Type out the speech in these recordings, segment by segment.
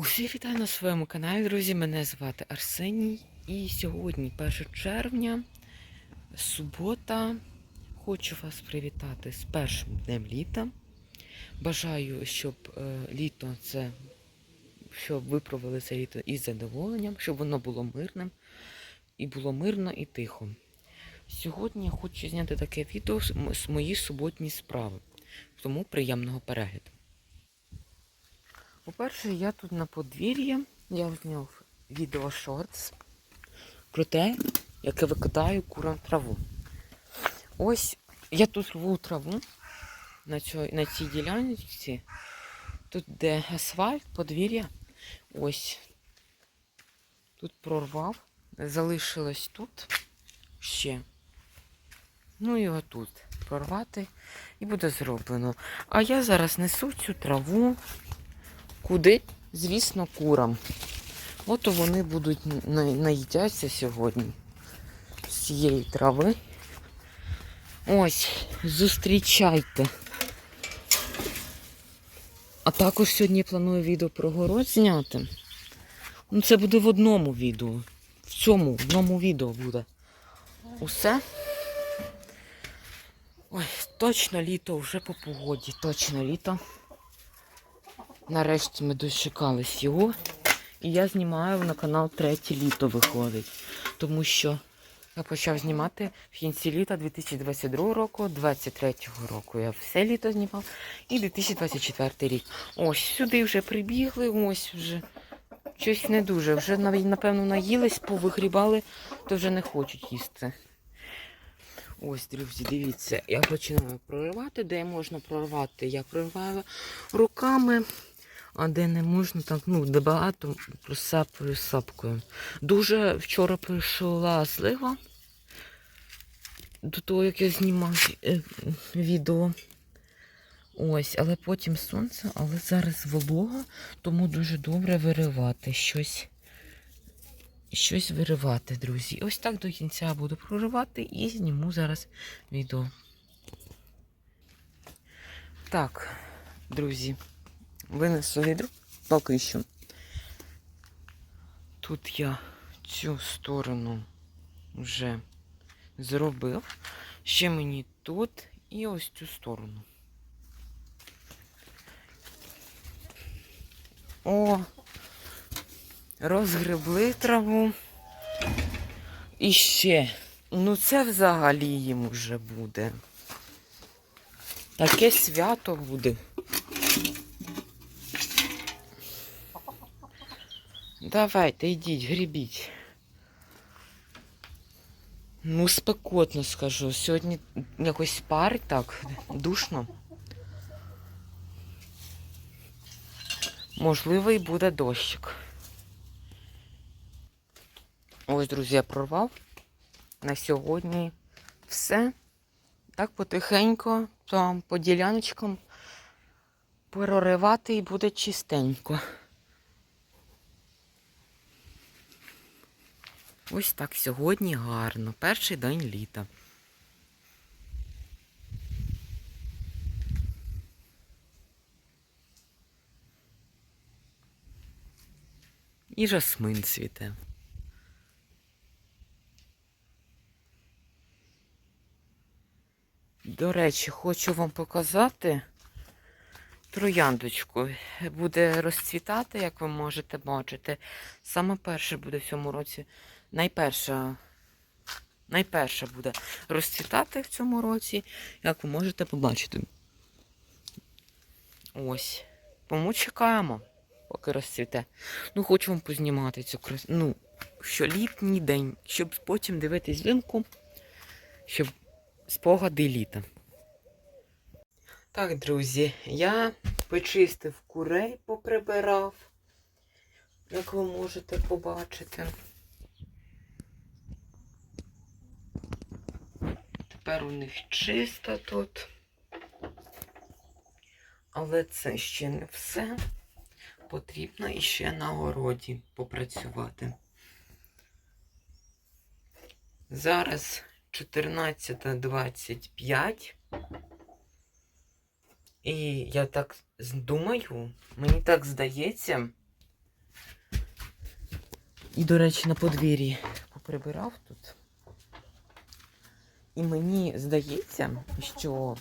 Усіх вітаю на своєму каналі, друзі. Мене звати Арсеній. І сьогодні, 1 червня, субота. Хочу вас привітати з першим днем літа. Бажаю, щоб е, літо це, щоб ви провели це літо із задоволенням, щоб воно було мирним. І було мирно і тихо. Сьогодні я хочу зняти таке відео з мої суботні справи. Тому приємного перегляду. По-перше, я тут на подвір'ї. Я зняв відео шортс про те, як я викидаю курам траву. Ось я тут рву траву на, цьо, на цій ділянці. Тут де асфальт, подвір'я. Ось. Тут прорвав. Залишилось тут ще. Ну і отут прорвати і буде зроблено. А я зараз несу цю траву. Куди? Звісно, курам. От вони будуть на- наїдяться сьогодні з цієї трави. Ось, зустрічайте. А також сьогодні планую відео про город зняти. Ну, це буде в одному відео. В цьому, в одному відео буде. Усе. Ой, точно літо вже по погоді, точно літо. Нарешті ми дочекались його. І я знімаю на канал третє літо виходить. Тому що я почав знімати в кінці літа 2022 року, 2023 року. Я все літо знімав. І 2024 рік. Ось сюди вже прибігли, ось вже щось не дуже. Вже напевно, наїлись, повигрібали, то вже не хочуть їсти. Ось, друзі, дивіться, я починаю проривати, де можна прорвати. Я прориваю руками, а де не можна, так, ну, де багато сапкою. Дуже вчора прийшла злива до того, як я знімав е, відео. Ось, але потім сонце, але зараз волога, тому дуже добре виривати щось. Щось виривати, друзі. Ось так до кінця буду проривати і зніму зараз відео. Так, друзі, винесу відро поки що. Тут я цю сторону вже зробив. Ще мені тут і ось цю сторону. О, розгребли траву. І ще. Ну це взагалі їм вже буде. Таке свято буде. Давайте, йдіть, грібіть. Ну, спекотно скажу. Сьогодні якось парить так, душно. Можливо, і буде дощик. Ось, друзі, я прорвав. На сьогодні все. Так потихенько, там по діляночкам проривати і буде чистенько. Ось так сьогодні гарно. Перший день літа. І жасмин цвіте. До речі, хочу вам показати трояндочку. Буде розцвітати, як ви можете бачити. Саме перше буде в цьому році. Найперша, найперша буде розцвітати в цьому році, як ви можете побачити. Ось. Тому чекаємо, поки розцвіте. Ну, хочу вам познімати цю красу. Ну, що літній день, щоб потім дивитись взимку, щоб спогади літа. Так, друзі, я почистив курей, поприбирав, як ви можете побачити. Тепер у них чисто тут. Але це ще не все. Потрібно іще на городі попрацювати. Зараз 14.25. І я так думаю, мені так здається, І, до речі, на подвір'ї поприбирав тут. І мені здається, що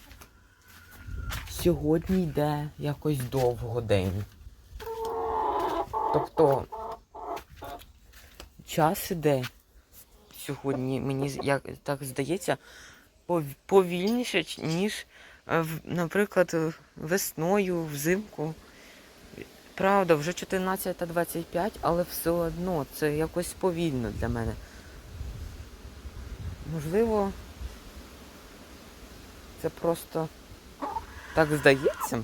сьогодні йде якось довго день. Тобто час іде сьогодні, мені як так здається, повільніше, ніж, е, наприклад, весною, взимку. Правда, вже 14.25, але все одно це якось повільно для мене. Можливо, це просто так здається,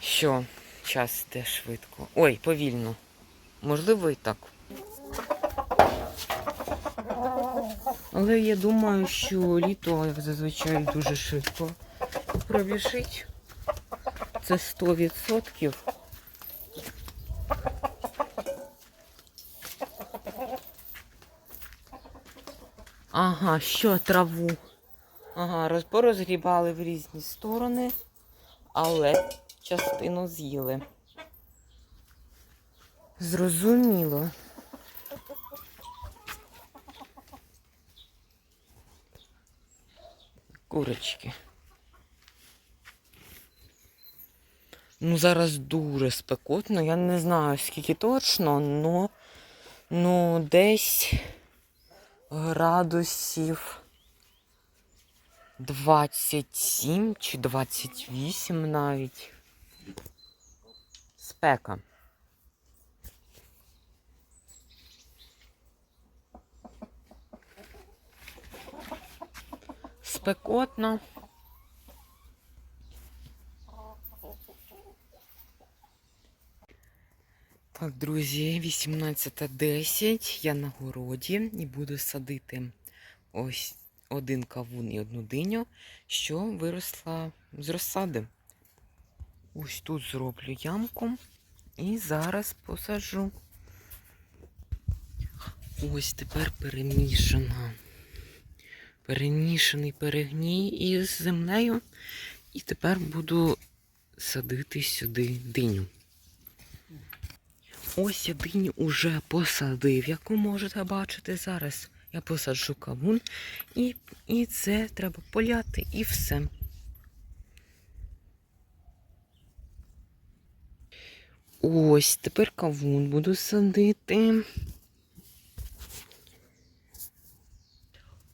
що час йде швидко. Ой, повільно. Можливо, і так. Але я думаю, що літо, як зазвичай, дуже швидко пробіжить. Це 100%. Ага, що траву? Ага, порозгрібали в різні сторони, але частину з'їли. Зрозуміло. Курочки. Ну, зараз дуже спекотно. Я не знаю, скільки точно, но ну, десь градусів 27 чи 28 навіть. Спека. Спекотно. Так, друзі, 18.10. Я на городі і буду садити ось один кавун і одну диню, що виросла з розсади. Ось тут зроблю ямку і зараз посаджу. Ось тепер перемішана. Перемішаний перегній із землею. І тепер буду садити сюди диню. Ось я диню уже посадив, як ви можете бачити зараз. Я посаджу кавун і, і це треба поляти і все. Ось тепер кавун буду садити.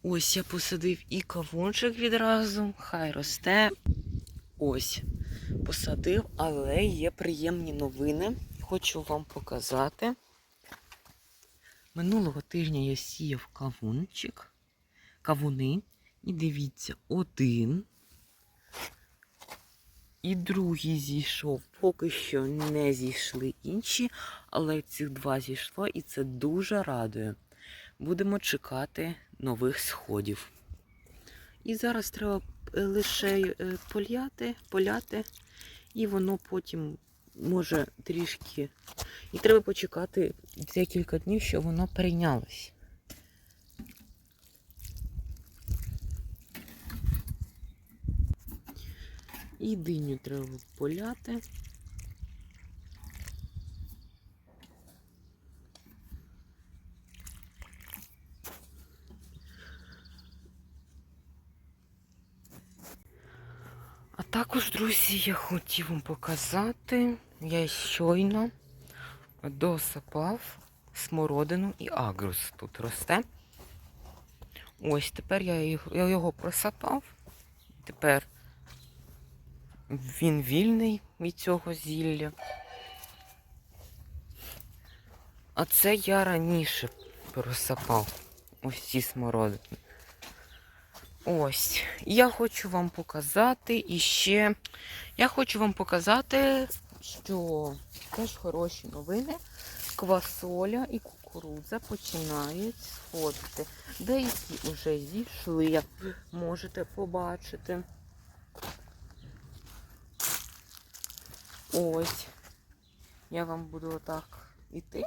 Ось я посадив і кавунчик відразу, хай росте. Ось, посадив, але є приємні новини. Хочу вам показати. Минулого тижня я сіяв кавунчик, кавуни. І дивіться, один. І другий зійшов. Поки що не зійшли інші, але цих два зійшло, і це дуже радує. Будемо чекати нових сходів. І зараз треба е, лише е, поляти, поляти, і воно потім може трішки. І треба почекати декілька днів, щоб воно прийнялось. І диню треба поляти. А також, друзі, я хотів вам показати, я щойно досипав смородину і агрус тут росте. Ось тепер я його, просапав. Тепер він вільний від цього зілля. А це я раніше просапав ось ці смородини. Ось, я хочу вам показати і ще. Я хочу вам показати, що теж хороші новини. Квасоля і кукурудза починають сходити. Деякі вже зійшли, як ви можете побачити. Ось. Я вам буду отак іти,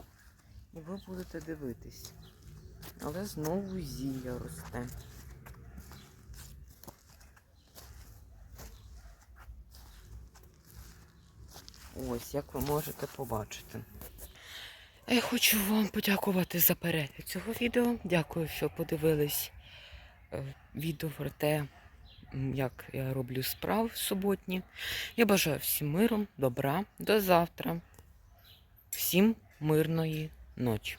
і ви будете дивитись. Але знову зілля росте. Ось, як ви можете побачити. Я хочу вам подякувати за перегляд цього відео. Дякую, що подивились е, відео про те, як я роблю справи суботні. Я бажаю всім миру, добра, до завтра. Всім мирної ночі.